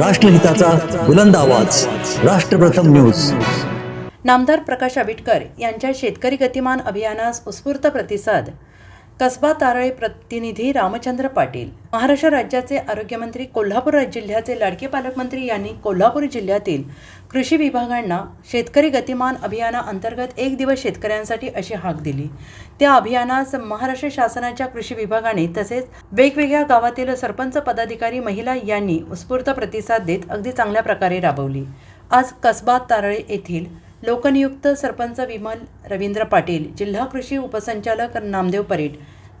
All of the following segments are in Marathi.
राष्ट्रहिताचा बुलंद आवाज. राष्ट्रप्रथम न्यूज. नामदार प्रकाश आबिटकर यांच्या शेतकरी गतिमान अभियानास उत्स्फूर्त प्रतिसाद. कसबा तारळे प्रतिनिधी रामचंद्र पाटील. महाराष्ट्र राज्याचे आरोग्यमंत्री कोल्हापूर जिल्ह्याचे लाडके पालकमंत्री यांनी कोल्हापूर जिल्ह्यातील कृषी विभागांना शेतकरी गतिमान अभियानाअंतर्गत एक दिवस शेतकऱ्यांसाठी अशी हाक दिली. त्या अभियानास महाराष्ट्र शासनाच्या कृषी विभागाने तसेच वेगवेगळ्या गावातील सरपंच पदाधिकारी महिला यांनी उत्स्फूर्त प्रतिसाद देत अगदी चांगल्या प्रकारे राबवली. आज कसबा तारळे येथील लोकनियुक्त सरपंच विमल रवींद्र पाटील जिल्हा कृषी उपसंचालक नामदेव परेड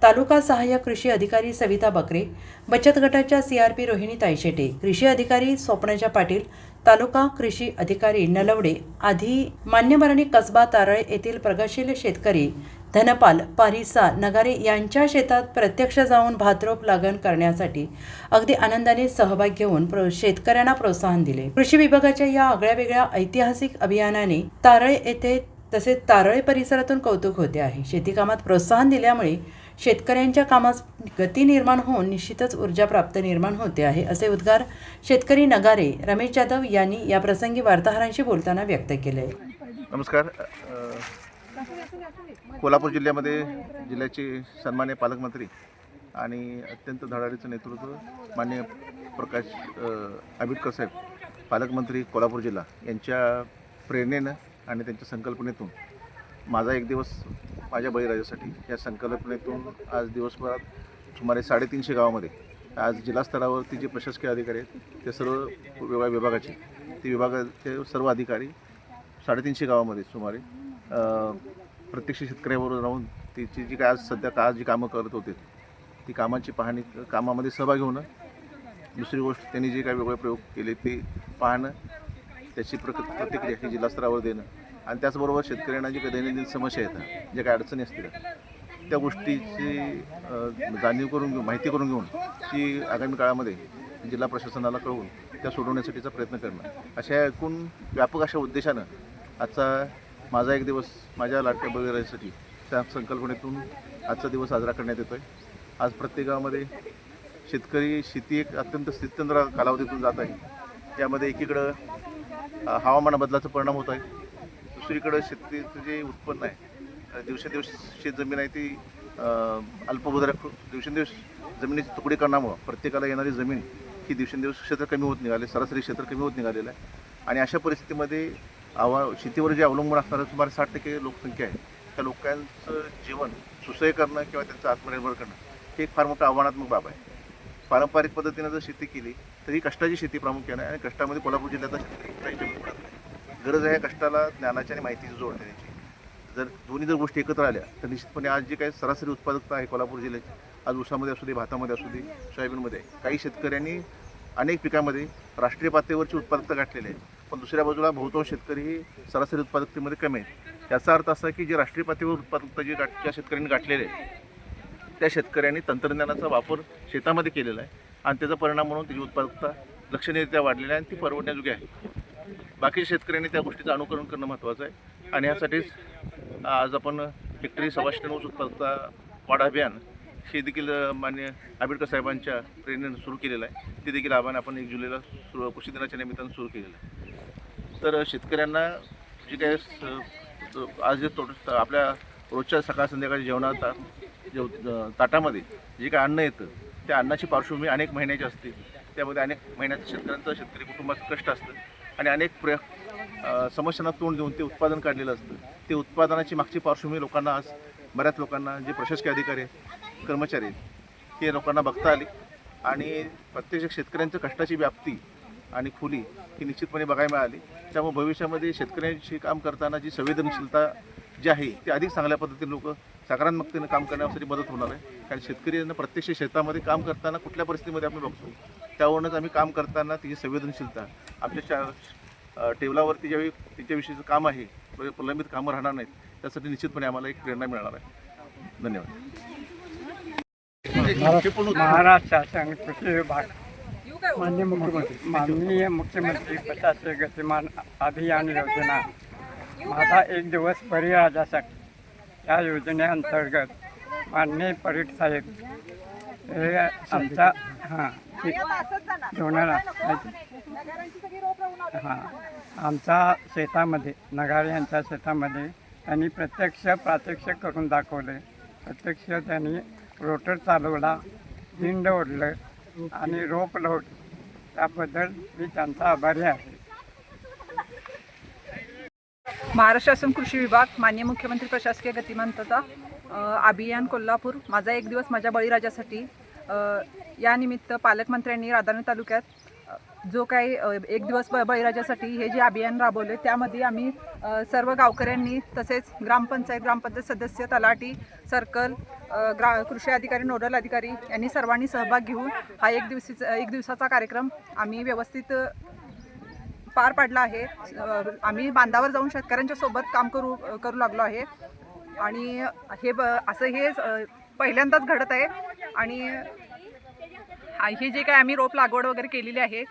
तालुका सहाय्यक कृषी अधिकारी सविता बकरे बचत गटाच्या C R P Rohini Tayshete कृषी अधिकारी स्वप्नजा पाटील तालुका कृषी अधिकारी नलवडे आधी मान्यवरांनी कसबा तारळे येथील प्रगतशील शेतकरी धनपाल पारिसा नगारे यांच्या शेतात प्रत्यक्ष जाऊन भातरोप लागण करण्यासाठी अगदी आनंदाने सहभाग घेऊन प्रो शेतकऱ्यांना प्रोत्साहन दिले. कृषी विभागाच्या या आगळ्या वेगळ्या ऐतिहासिक अभियानाने तारळे येथे तसेच तारळे परिसरातून कौतुक होते आहे. शेतीकामात प्रोत्साहन दिल्यामुळे शेतकऱ्यांच्या कामास गती निर्माण होऊन निश्चितच ऊर्जा प्राप्त निर्माण होते आहे असे उद्गार शेतकरी नगारे रमेश जाधव यांनी या प्रसंगी वार्ताहरांशी बोलताना व्यक्त केले. नमस्कार. कोल्हापूर जिल्ह्यामध्ये जिल्ह्याचे सन्मान्य पालकमंत्री आणि अत्यंत धडाडीचं नेतृत्व मान्य प्रकाश अ, आंबेडकर साहेब पालकमंत्री कोल्हापूर जिल्हा यांच्या प्रेरणेनं आणि त्यांच्या संकल्पनेतून माझा एक दिवस माझ्या बळीराजासाठी या संकल्पनेतून आज दिवसभरात सुमारे साडेतीनशे गावामध्ये आज जिल्हास्तरावरती जे प्रशासकीय अधिकारी आहेत ते सर्व विभाग विभागाचे ते विभागाचे सर्व अधिकारी साडेतीनशे गावामध्ये सुमारे प्रत्यक्ष शेतकऱ्याबरोबर राहून तिची जी काय आज सध्या का जी कामं करत होते ती कामाची पाहणी कामामध्ये सहभागी होणं दुसरी गोष्ट त्यांनी जे काही वेगळे प्रयोग केले ते पाहणं त्याची प्रक प्रतिक्रिया ही जिल्हास्तरावर देणं. आणि त्याचबरोबर शेतकऱ्यांना जे काही दैनंदिन समस्या येतात ज्या काही अडचणी असतील त्या गोष्टीची जाणीव करून घेऊन माहिती करून घेऊन ती आगामी काळामध्ये जिल्हा प्रशासनाला कळवून त्या सोडवण्यासाठीचा प्रयत्न करणं. अशा एकूण व्यापक अशा उद्देशानं आजचा माझा एक दिवस माझ्या लाटक्या बळीराजासाठी त्या संकल्पनेतून आजचा दिवस साजरा करण्यात येतो आहे आज प्रत्येक गावामध्ये शेतकरी शेती एक अत्यंत स्थित्यंत्र कालावधीतून जात आहे. त्यामध्ये एकीकडं हवामान बदलाचा परिणाम होत आहे. दुसरीकडं शेतीचं जे उत्पन्न आहे दिवसेंदिवस शेतजमीन आहे ती अ, अल्पभूधारक दिवसेंदिवस जमिनीची तुकडी करण्यामुळं प्रत्येकाला येणारी जमीन ही दिवसेंदिवस क्षेत्र कमी होत निघाले सरासरी क्षेत्र कमी होत निघालेलं आहे. आणि अशा परिस्थितीमध्ये आवा शेतीवर जे अवलंबून असणारं सुमारे साठ टक्के लोकसंख्या आहे त्या लोकांचं जीवन सुसह्य करणं किंवा त्यांचं आत्मनिर्भर करणं हे एक फार मोठं आव्हानात्मक बाब आहे. पारंपरिक पद्धतीनं जर शेती केली तर ही कष्टाची शेती प्रामुख्याने आणि कष्टामध्ये कोल्हापूर जिल्ह्याचा शेतकरी काही गरज आहे कष्टाला ज्ञानाची आणि माहितीची जोड देण्याची. जर दोन्ही जर गोष्टी एकत्र आल्या तर निश्चितपणे आज जी काही सरासरी उत्पादकता आहे कोल्हापूर जिल्ह्याची आज ऊसामध्ये असू दे भातामध्ये असू दे सोयाबीनमध्ये काही शेतकऱ्यांनी अनेक पिकामध्ये राष्ट्रीय पातळीवरची उत्पादकता गाठलेली आहे. पण दुसऱ्या बाजूला बहुतांश शेतकरी ही सरासरी उत्पादकतेमध्ये कमी आहेत. याचा अर्थ असा की जे राष्ट्रीय पातळीवर उत्पादकता जी गाठ ज्या शेतकऱ्यांनी गाठलेली आहे त्या शेतकऱ्यांनी तंत्रज्ञानाचा वापर शेतामध्ये केलेला आहे. आणि त्याचा परिणाम म्हणून त्याची उत्पादकता लक्षणीयरित्या वाढलेली आहे आणि ती परवडण्याजोगी आहे. बाकी शेतकऱ्यांनी त्या गोष्टीचं अनुकरण करणं महत्त्वाचं आहे. आणि यासाठीच आज आपण हेक्टरी सव्वाशे ऊस उत्पादकता वाढ अभियान हे देखील मान्य आंबेडकर साहेबांच्या प्रेरणेनं सुरू केलेलं आहे. ते देखील आव्हान आपण एक जुलैला सुरू कृषी दिनाच्या निमित्तानं सुरू केलेलं आहे. तर शेतकऱ्यांना जे काय आज जे तोट आपल्या रोजच्या सकाळ संध्याकाळी जेवणात जेव ताटामध्ये जे काय अन्न येतं त्या अन्नाची पार्श्वभूमी अनेक महिन्याची असते. त्यामध्ये अनेक महिन्याचं शेतकऱ्यांचं शेतकरी कुटुंबाचं कष्ट असतं. आणि अनेक प्र समस्यांना तोंड देऊन ते उत्पादन काढलेलं असतं. ते उत्पादनाची मागची पार्श्वभूमी लोकांना आज बऱ्याच लोकांना जे प्रशासकीय अधिकारी आहेत कर्मचारी आहेत ते लोकांना बघता आली. आणि प्रत्यक्ष शेतकऱ्यांचं कष्टाची व्याप्ती आणि खुली ही निश्चितपणे बघायला मिळाली. त्यामुळे भविष्यामध्ये शेतकऱ्यांशी काम करताना जी संवेदनशीलता जी आहे ती अधिक चांगल्या पद्धतीने लोक सकारात्मकतेनं काम करण्यासाठी मदत होणार आहे. कारण शेतकऱ्यांना प्रत्यक्ष शेतामध्ये काम करताना कुठल्या परिस्थितीमध्ये आपण बघतो त्यावरूनच आम्ही काम करताना तिची संवेदनशीलता आपल्या शा टेबलावरती ज्यावेळी तिच्याविषयीचं काम आहे प्रलंबित कामं राहणार नाहीत त्यासाठी निश्चितपणे आम्हाला एक प्रेरणा मिळणार आहे. धन्यवाद. महाराष्ट्र शासन कृषी विभाग माननीय मुख्यमंत्री माननीय मुख्यमंत्री पचास गतिमान अभियान योजना. माझा एक दिवस परिराजासाठी या योजनेअंतर्गत माननीय परीट साहेब हे आमचा हां दोनाला हां आमच्या शेतामध्ये नगार यांच्या शेतामध्ये त्यांनी प्रत्यक्ष प्रात्यक्षिक करून दाखवले. प्रत्यक्ष त्यांनी रोटर चालवला दिंड ओढलं आणि रोप लोट त्याबद्दल मी त्यांचा आभारी आहे. महाराष्ट्र शासन कृषी विभाग मान्य मुख्यमंत्री प्रशासकीय गतिमानता अभियान कोल्हापूर माझा एक दिवस माझ्या बळीराजासाठी. यानिमित्त पालकमंत्र्यांनी राधानगरी तालुक्यात जो काही एक दिवस ब बळीराजासाठी हे जे अभियान राबवले त्यामध्ये आम्ही सर्व गावकऱ्यांनी तसेच ग्रामपंचायत ग्रामपंचायत सदस्य तलाठी सर्कल ग्रा कृषी अधिकारी नोडल अधिकारी यांनी सर्वांनी सहभाग घेऊन हा एक दिवशीचा एक दिवसाचा कार्यक्रम आम्ही व्यवस्थित पार पाडला आहे. आम्ही बांधावर जाऊन शेतकऱ्यांच्या सोबत काम करू करू लागलो आहे. आणि हे ब असं हे पहिल्यांदाच घडत आहे. आणि हे जे काय आम्ही रोप लागवड वगैरे केलेली आहे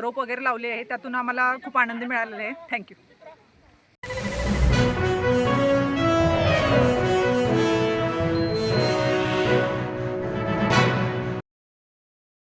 रोप वगैरे लावले आहे त्यातून आम्हाला खूप आनंद मिळालेला आहे. थँक्यू